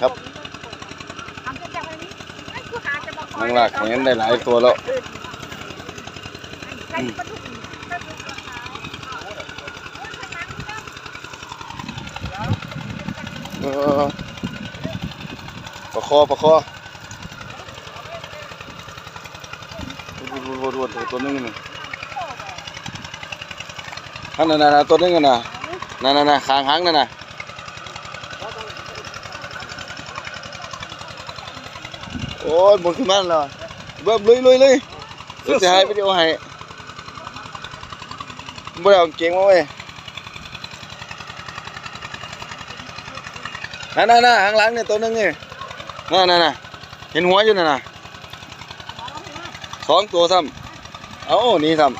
ครับนางลากเห็นได้หลายตัวแล้วประคอประคอวนๆๆๆตัวนึงนี่นั่นน่ะน่ะตัวนึงน่ะนั่นน่ะน่ะคางหางนั่นน่ะ โอ้ยบนขึ้นมาแล้วเบิ้มลุยลุยลุยเสียวจะให้วิดีโอให้บ่ได้เอาเก่งมาเว้ยนั่นน่น่ะข้างหลังเนี่ยตัวนึงนี่นั่นน่ะน่ะเห็นหัวอยู่นั่นน่ะสองตัวซ้ำเอ้านี่ซ้ำ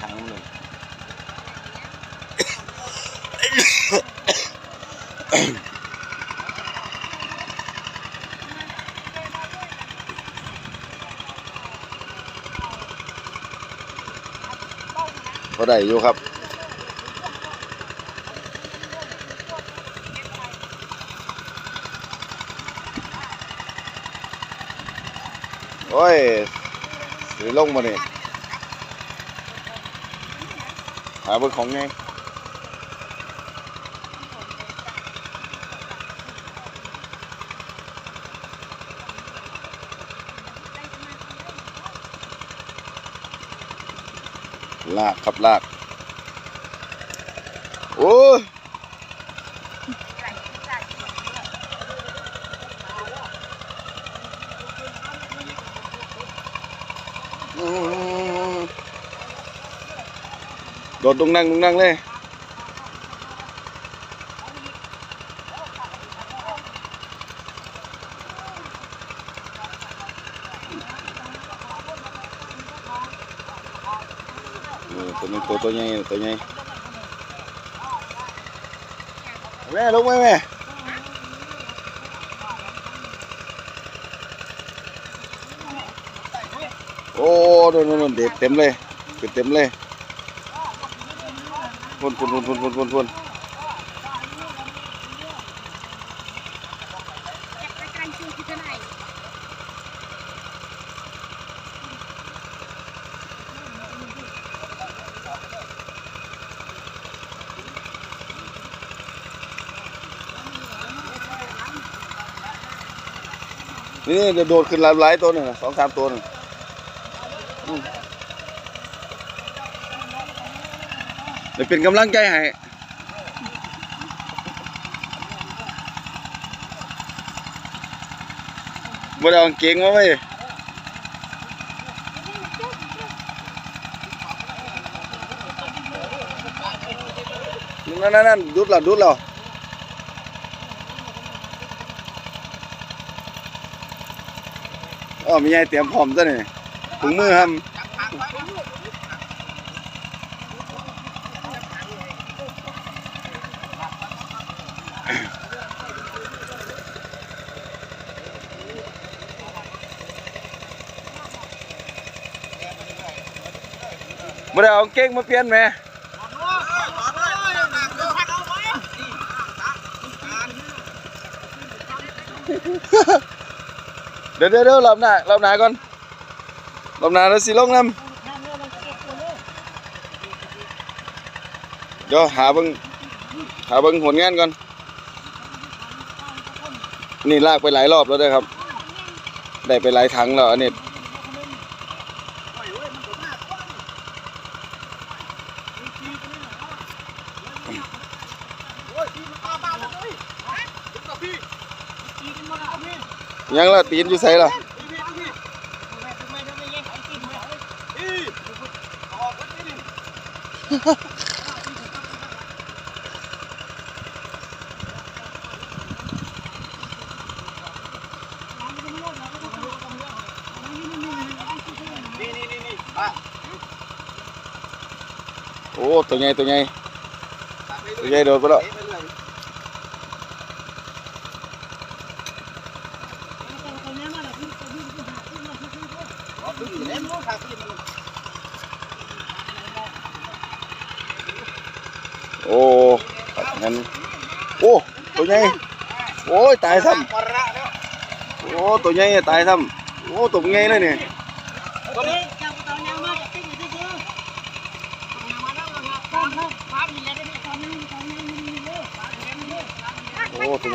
หางมันเลย ก็ ได้อยู่ครับโอ้ยสีลงมาเนี่ยหาเบนของไง ลากครับลาก โอ้ยโดดตรงนั่งตรงนั่งเลย เออตัวนี้ตัวตัวใหญ่ตัวใหญ่แม่ลงไหมแม่โอ้โดนโดนเด็กเต็มเลยเป็นเต็มเลยพุ่นพุ่นพุ่นพุ่นพุ่นพุ่นพุ่นนี่เดี๋ยวโดดขึ้นหลายตัวหนึ่งสองสามตัวหนึ่งอืมเดี๋ยวเป็นกำลังใจให้บ่ได้เอากางเก่งมาไว้นั่นนั่นนั่นดูดแล้วดูดแล้ว อ๋อมีไงเตรียมพร้อมซะนี่ถุงมือครับบ่ได้เอากางเกงมาเปลี่ยนแหมเดี๋ยวเดี๋ยวเรอบหน้ารอบหน้าก่อนรอบหน้าแล้วสิลงน้ำเดี๋ยวหาเบิ่งหาเบิ่งผลงานก่อน นี่ลากไปหลายรอบแล้วด้อครับ ได้ไปหลายถังแล้วอันนี้ ยังละตีนอยู่ไสล่ะโอ้ตัวใหญ่ตัวใหญ่ตัวใหญ่โดดไปแล้ว โอ้งั้นโอ้ตัวใหญ่โอ้ยตายซ้ำโอ้ตัวใหญ่ตายซ้ำโอ้ตัวใหญ่เลยเนี่ยโอ้ต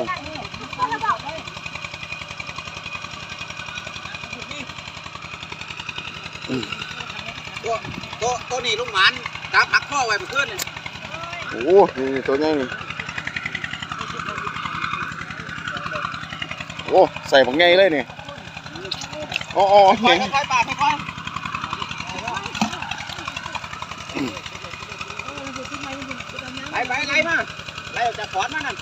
ัวตัวตัวนี้ลุงหมานตามหักข้อไว้เมื่อนนี่ โอ้นี่ตัวใหญ่นี่โอ้ใส่บักใหญ่เลยนี่โอ้โอค่อเห็ยนค่อยๆปาดค่อยๆไปไปไล่มาไล่ออกจากขอนมานั่น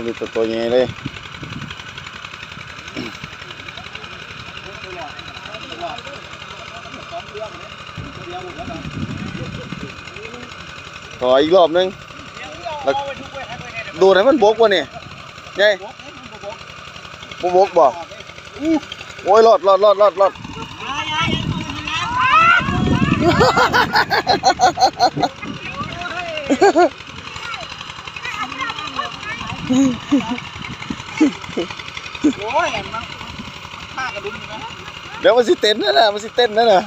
โอ้มีตัวตัวใหญ่เลยต่ออีกรอบนึงดูดให้มันบกวะนี่ไงบกบกบ่โอ้ยรอดรอดรอดรอดรอด โอ้ยมันฆ่ากระดุมนะ เดี๋ยวมันสิเต้นนั่นน่ะมันสิเต้นนั่นน่ะ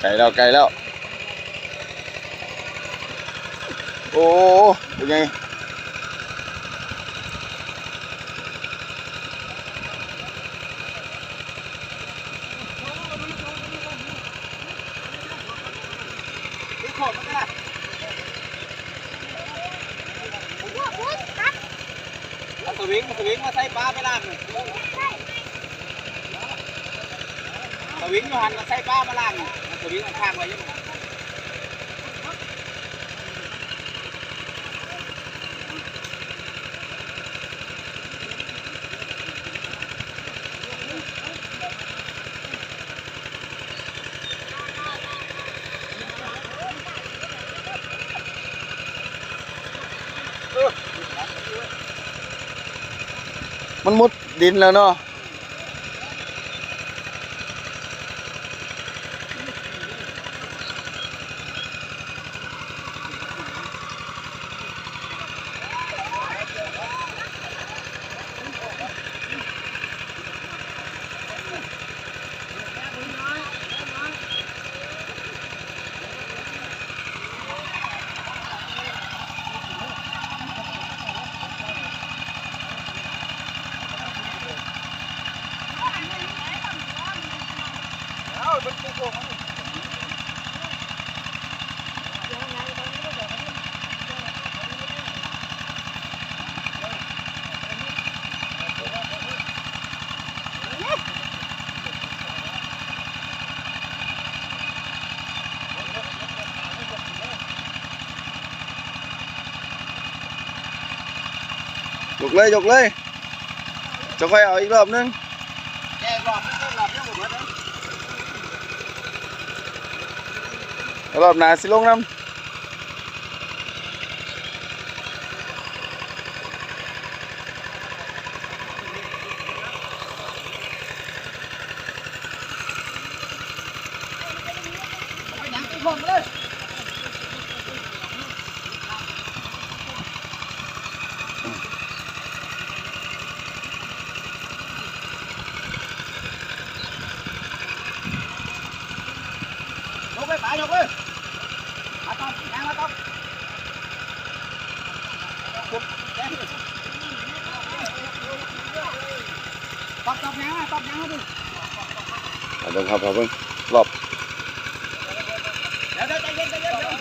ไกลแล้วไกลแล้ว โอ้เป็นไง นี่โคตรมันก็ได้เอา สวิงสวิงมาใส่ปลาไปลางเลยสวิงอยู่หันมาใส่ปลามาลางนี่สวิงมาข้างไว้ยัง มุดดินแล้วเนาะ กเลยยกเลยจะค่อยเอาอีกรอบนึงแกะรอบนึงรอบเดียวหมดเลยรอบหน้าสิลงน้ไปหยังตีผมเลยยกไปป๋ายกเลยมาต้อมยางมาต้อมปุ๊บแกะไป ตับตับยังอะตับยังอะดิเอาเบิ่งครับเอาเบิ่งรอบเดี๋ยวเดี๋ยวใจเย็นใจเย็นเดี๋ยว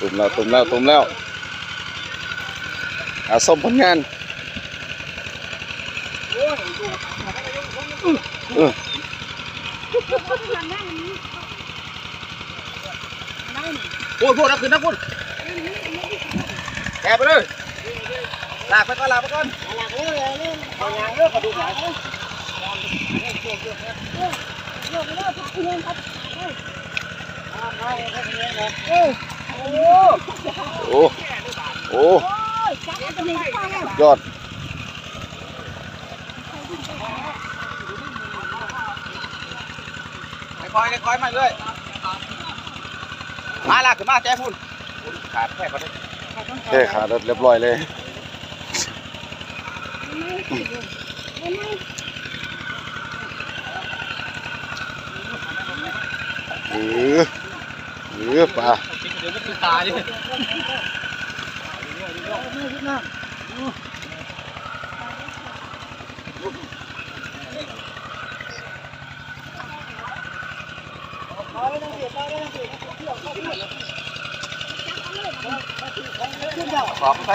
ตุ่มแล้วตุ่มแล้วตุ่มแล้ว อาส้มผลงานโอ้ยพวกเราขึ้นนะคุณแกไปเลยลากไปก่อนลากไปก่อนลากเลยเลยเอายางเลือกกระดูกหางโอ้โอ้โอ้ ยอด คอยคอยมาเลยมาลากขึ้นมาแจ้พุ่นขาดแค่พอดีเท่ขาดเรียบร้อยเลยเออเออปลา เดี๋ยวมันคือตาดิขอบไป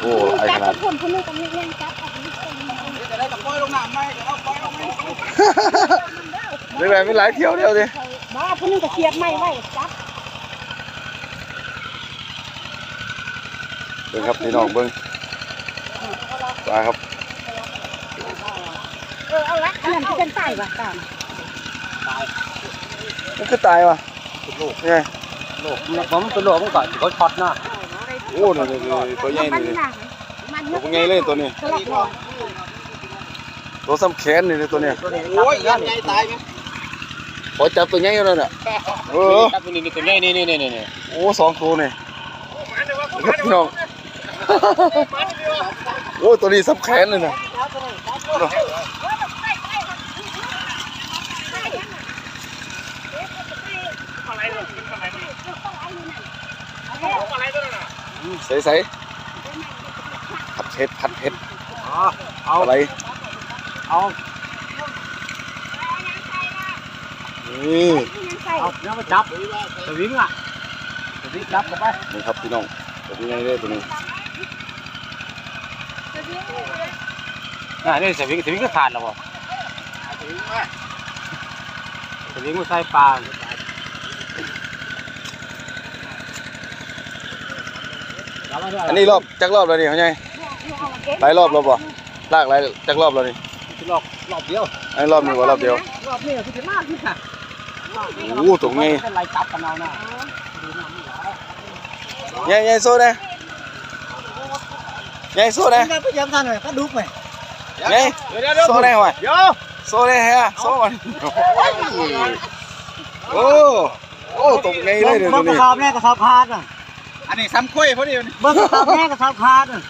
โอ้ไอขนาดคนคนนึงกำลังเล่นจั เรื่องไรไม่หลายเที่ยวเดียวดิบ้าคนนึงก็เสียบไม่ไว้จับเบิ่งครับพี่น้องเบิ่งปลาครับเออเอาละอันนั้นที่เป็นใต้ป่ะตามมันคือตายวะนี่ไงโลกผมเป็นโลกมันก่อนเขาช็อตนะโอ้นี่นี่นี่ตัวใหญ่มันนี่หนักมันตัวใหญ่เลยตัวนี้สลับเลย ตัวซ้ำแขนนี่ตัวเนี้โอ้ยยันใหญ่ตายไหมขอจับตัวใหญ่แล้วเนี่ยเออครับนี่นี่ตัวใหญ่นี่นี่นี่นี่โอ้สองตัวนี่ครับพี่น้องโอ้ตัวนี้ซ้ำแขนเลยนะใส่ใส่ผัดเผ็ดผัดเผ็ดเอาอะไร เอานี่เอาเนื้อมาจับสวิงอะสวิงจับกันไปนี่ครับพี่น้องตัวนี้ไงเลยตัวนี้อ่านี่สวิงสวิงก็ขาดแล้วบ่สวิงมันใส่ปลาอันนี้รอบจักรอบแล้วนี่เขาไงหลายรอบแล้วบ่ลากหลายจักรอบแล้วนี่ รอบรอบเดียวอันนี้รอบหนึงว่ารอบเดียว รอบนี้คือจะมากที่ค่ะโอ้ตรงนี้เป็นไรจับกันเอาหน้าใหญ่ใหญ่โซ่นะใหญ่โซ่นะได้พยายามทานหน่อยก็ดุกไหมใหญ่เดี๋ยวเดี๋ยวโซ่ได้ห่วยเดี๋ยวโซ่ได้ฮะโซ่มันโอ้โอ้ตรงนี้เลยเดี๋ยวเบิ้งกนี้ระสอบแน่กระสอบขาดอะอันนี้ซ้ำคุยพอดีเบิ้งกระสอบแน่กระสอบขาดอะ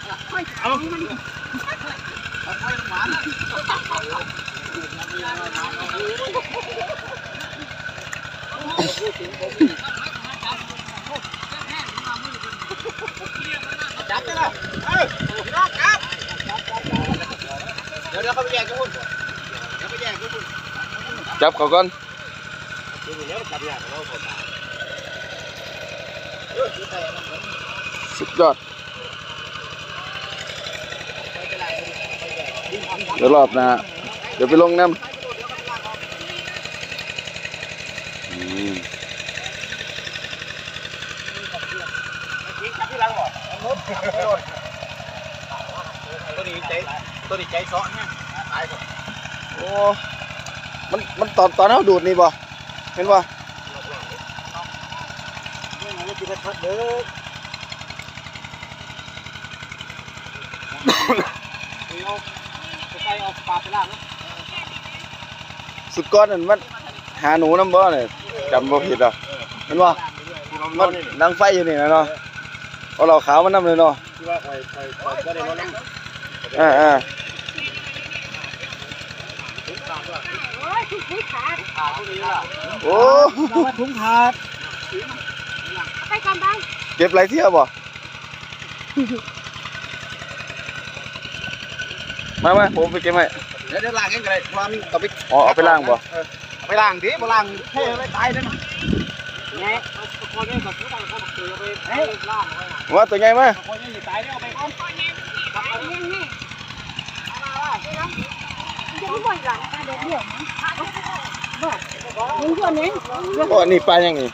จับได้ละเออพี่น้องจับเดี๋ยวเดี๋ยวเขาไปแยกกันพุ่นเดี๋ยวไปแยกกันพุ่นจับเขาก่อนเดี๋ยวจับยากเราคนตายสุดยอด เดี๋ยวรอบนะเดี๋ยวไปลงน้ำอืมจับที่หลังบ่ตัวนี้ใจตัวนี้ใจซ้อนเนี่ยตายก่อนโอ้มันมันตอนตอนเขาดูดนี่บ่เห็นบ่นี่มันจะเป็นพัดเด้อ ไปเอาปลาไปล่างนะสุดก้อนนั่นมันหาหนูน้ำบ่เนี่ยจำบ่ผิดอะเห็นบ่มันดังไฟอยู่นี่นะเนาะเอาเหล่าขาวมันนำเลยเนาะที่ว่าคอยคอยคอยก็ได้รถน้ำอ่าอ่าโอ้ยทุกทีขาดขาพวกนี้ล่ะโอ้เราว่าถุงขาดไปก่อนบ้างเก็บไรเที่ยวบ่ มามาผมไปเก็บให้เดี๋ยวเดี๋ยวล้างเองก็ได้เพราะมันต้องไปอ๋อเอาไปล้างบ่ไปล้างดิบ่ล้างเท่เลยตายนั่นแง่เอาคนนี้ก็ซื้อไปเขาบอกซื้อไปให้ล้างไว้นะว่าตัวใหญ่มาคนนี้ตายเนี่ยเอาไปก่อนนี่นี่จะไม่บ่อยหลังตาเด็ดเดี่ยวบ่มึงตัวนี้โอ้นี่ปลายังนี่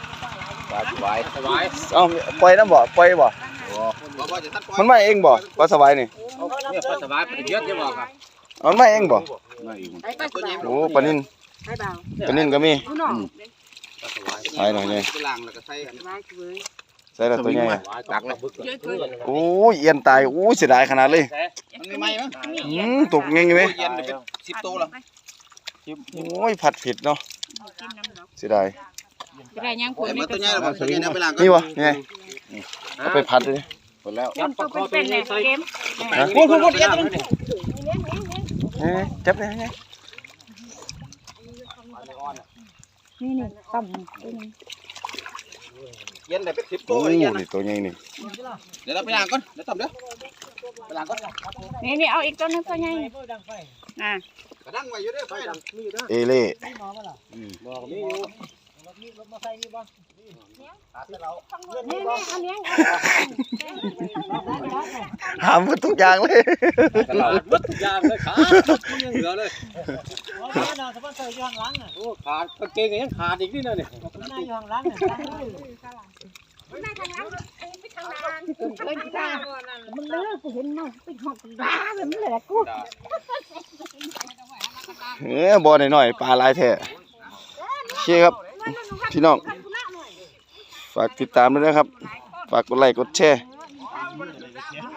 สบายสบายเอ้าปล่อยน้ำบ่ปล่อยบ่บ่บ่จะทัดมันมาเองบ่ปลาสบายนี่ เนี่ยสบายประเยอะจะบอกอะเอามันมาเองบ่ไปไปสบายโอ้ปลานินไปเบาปลานินก็มีผู้น้องใส่หน่อยไงไปล้างแล้วก็ใส่สบายเว้ยใส่ล้วตัวใหญ่ตักเลยโอ้ยเอียนตายโอ้ยเสียดายขนาดเลยมันไม่ไหมมั้งอืมตกเงี้ยไหมเย็นเป็นสิบตัวละโอ้ยผัดผิดเนาะเสียดายจะได้ยังคนเมื่อตัวใหญ่เราตัวใหญ่เนี่ยไปล้างนี่วะนี่ไงเอาไปผัดเลย หมดแล้วยับตัวเป็นๆเนี่ยเกมพูดพูดพูดเย็นเอ๊ะจับได้ไงนี่นี่ต่ำนี่เย็นแต่เป็นสิบโอ้ตัวยเย็นนี่ตัวใหญ่นี่เดี๋ยวเราไปล้างก่อนเดี๋ยวทำเด้อไปล้างก่อนนี่นี่เอาอีกตัวนึงตัวใหญ่อะกระดังไว้อยู่เด้อไฟดังมีอยู่เด้อเอเล่บอกมีอยู่นี่นี่เอา เลี้ยงหามหมดทุกอย่างเลยตลาดวัดทุกอย่างเลยขาดมันยังเหลือเลยโอ้ขาดกางเกงยังขาดอีกนี่นะเนี่ยไม่ทางหลังไปทางนานเอ้ยจ้ามึงเลิกกูเห็นน้องไปหอบบ้าแบบนี้แหละกูเออบ่อหน่อยๆปลาหลายแท้โอเคครับพี่น้อง ฝากติดตามด้วยนะครับ ฝากกดไลค์กดแชร์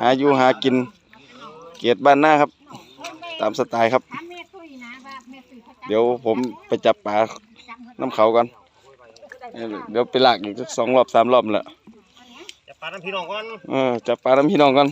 หาอยู่หากิน เกียรติบ้านหน้าครับ ตามสไตล์ครับ เดี๋ยวผมไปจับปลาน้ำเขาก่อนเออเดี๋ยวไปลากอีกสักสองรอบสามรอบแหละจะปาน้ำพี่น้องก่อนเออจับปลาน้ำพี่น้องก่อน